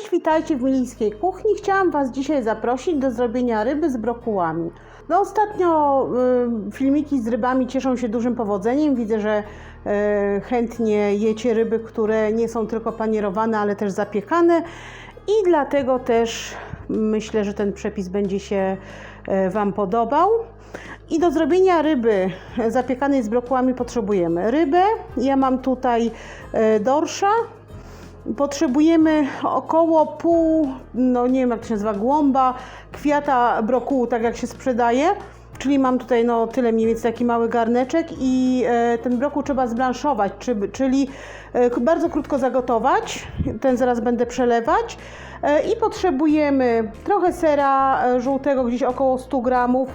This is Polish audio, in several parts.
Cześć, witajcie w Milińskiej Kuchni. Chciałam Was dzisiaj zaprosić do zrobienia ryby z brokułami. No ostatnio y, filmiki z rybami cieszą się dużym powodzeniem. Widzę, że y, chętnie jecie ryby, które nie są tylko panierowane, ale też zapiekane. I dlatego też myślę, że ten przepis będzie się y, Wam podobał. I do zrobienia ryby zapiekanej z brokułami potrzebujemy rybę. Ja mam tutaj y, dorsza, Potrzebujemy około pół, no nie wiem jak to się nazywa, głąba kwiata brokułu, tak jak się sprzedaje. Czyli mam tutaj no tyle mniej więcej taki mały garneczek i e, ten brokuł trzeba zblanszować, czy, czyli e, bardzo krótko zagotować. Ten zaraz będę przelewać. E, I potrzebujemy trochę sera żółtego, gdzieś około 100 gramów,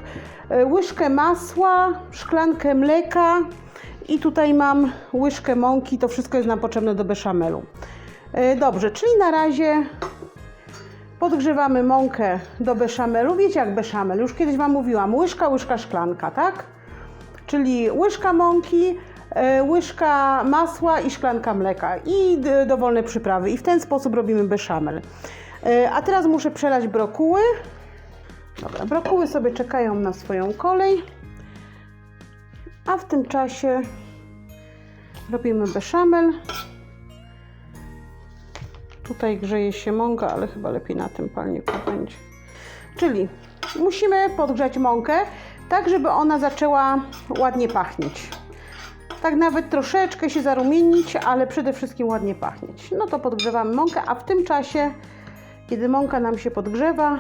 łyżkę masła, szklankę mleka i tutaj mam łyżkę mąki. To wszystko jest nam potrzebne do beszamelu. E, Dobrze, czyli na razie podgrzewamy mąkę do beszamelu. Wiecie jak beszamel, już kiedyś Wam mówiłam, łyżka, łyżka, szklanka, tak? Czyli łyżka mąki, e, łyżka masła i szklanka mleka i dowolne przyprawy. I w ten sposób robimy beszamel. E, A teraz muszę przelać brokuły. Dobra, brokuły sobie czekają na swoją kolej. A w tym czasie robimy beszamel. Tutaj grzeje się mąka, ale chyba lepiej na tym palniku będzie. Czyli musimy podgrzać mąkę, tak żeby ona zaczęła ładnie pachnieć. Tak nawet troszeczkę się zarumienić, ale przede wszystkim ładnie pachnieć. No to podgrzewamy mąkę, a w tym czasie, kiedy mąka nam się podgrzewa,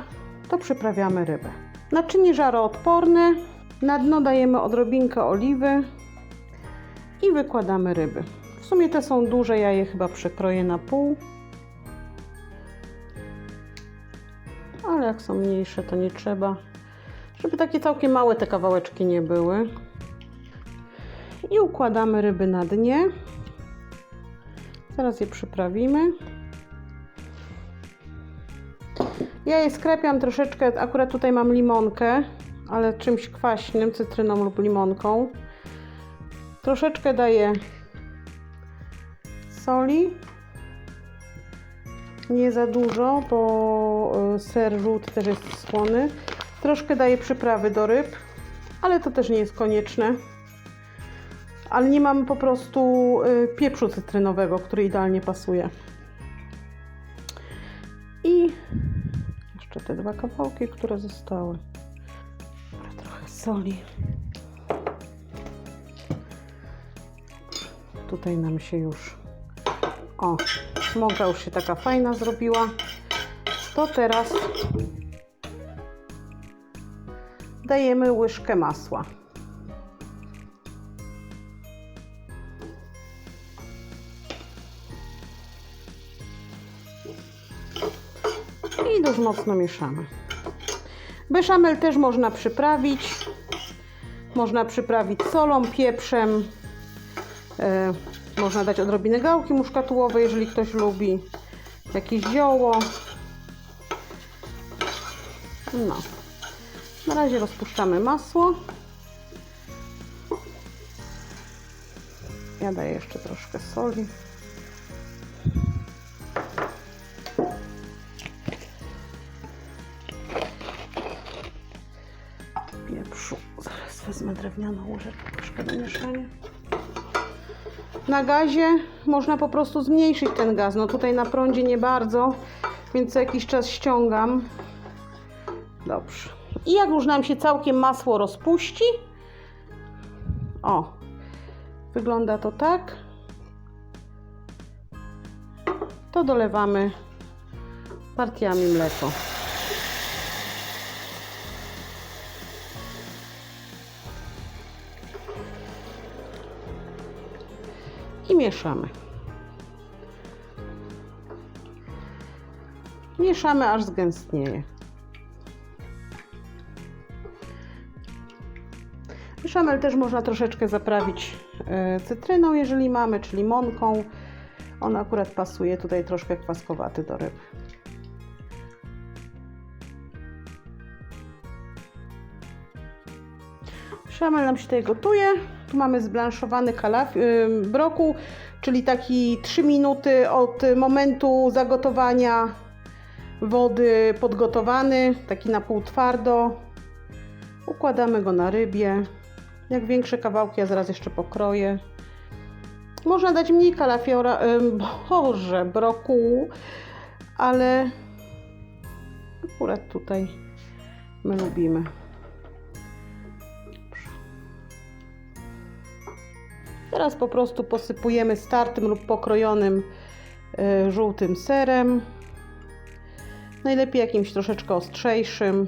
to przyprawiamy rybę. Naczynie żaroodporne. Na dno dajemy odrobinkę oliwy i wykładamy ryby. W sumie te są duże, ja je chyba przekroję na pół. Jak są mniejsze, to nie trzeba. Żeby takie całkiem małe te kawałeczki nie były. I układamy ryby na dnie. Zaraz je przyprawimy. Ja je sklepiam troszeczkę, akurat tutaj mam limonkę, ale czymś kwaśnym, cytryną lub limonką. Troszeczkę daję soli nie za dużo, bo y, ser żółty też jest słony. Troszkę daję przyprawy do ryb, ale to też nie jest konieczne. Ale nie mam po prostu y, pieprzu cytrynowego, który idealnie pasuje. I jeszcze te dwa kawałki, które zostały. Trochę soli. Tutaj nam się już o, mąka już się taka fajna zrobiła. To teraz dajemy łyżkę masła. I dość mocno mieszamy. Beszamel też można przyprawić. Można przyprawić solą, pieprzem. Można dać odrobinę gałki muszkatułowej, jeżeli ktoś lubi. Jakieś zioło. No. Na razie rozpuszczamy masło. Ja daję jeszcze troszkę soli. Pieprzu. Zaraz wezmę drewnianą łyżeczkę do mieszania. Na gazie można po prostu zmniejszyć ten gaz. No tutaj na prądzie nie bardzo, więc co jakiś czas ściągam. Dobrze. I jak już nam się całkiem masło rozpuści, o, wygląda to tak, to dolewamy partiami mleko. I mieszamy. Mieszamy aż zgęstnieje. Beszamel też można troszeczkę zaprawić e, cytryną, jeżeli mamy, czy limonką. On akurat pasuje tutaj troszkę kwaskowaty do ryb. Szamel nam się tutaj gotuje. Tu mamy zblanszowany kalaf, yy, brokuł, czyli taki 3 minuty od momentu zagotowania wody podgotowany, taki na pół twardo. Układamy go na rybie. Jak większe kawałki, ja zaraz jeszcze pokroję. Można dać mniej kalafiora, ym, boże, brokułu, ale akurat tutaj my lubimy. Teraz po prostu posypujemy startym lub pokrojonym y, żółtym serem. Najlepiej jakimś troszeczkę ostrzejszym.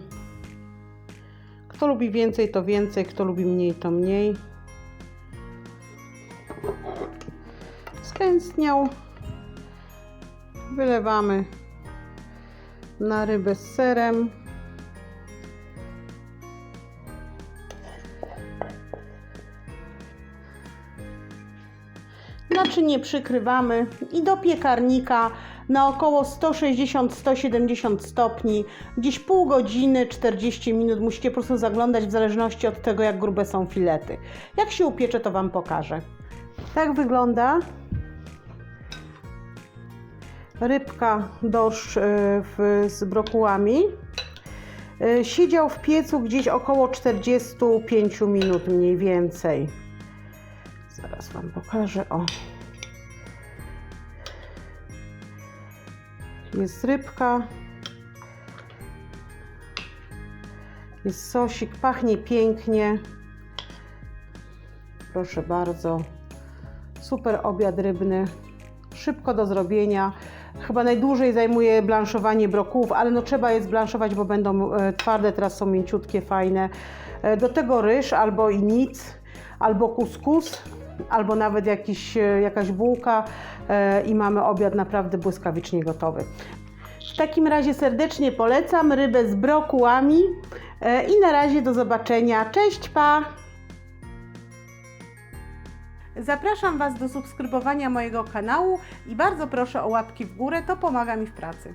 Kto lubi więcej, to więcej, kto lubi mniej, to mniej. Skęstniał. Wylewamy na rybę z serem. Naczynie przykrywamy i do piekarnika na około 160-170 stopni, gdzieś pół godziny, 40 minut. Musicie po prostu zaglądać w zależności od tego, jak grube są filety. Jak się upiecze, to Wam pokażę. Tak wygląda rybka dorsz w, z brokułami. Y, Siedział w piecu gdzieś około 45 minut mniej więcej. Zaraz Wam pokażę. O. Jest rybka. Jest sosik, pachnie pięknie. Proszę bardzo. Super obiad rybny. Szybko do zrobienia. Chyba najdłużej zajmuje blanszowanie brokułów, ale no trzeba je zblanszować, bo będą e, twarde, teraz są mięciutkie, fajne. E, Do tego ryż albo i nic, albo kuskus, albo nawet jakiś, e, jakaś bułka e, i mamy obiad naprawdę błyskawicznie gotowy. W takim razie serdecznie polecam rybę z brokułami e, i na razie do zobaczenia. Cześć, pa! Zapraszam Was do subskrybowania mojego kanału i bardzo proszę o łapki w górę, to pomaga mi w pracy.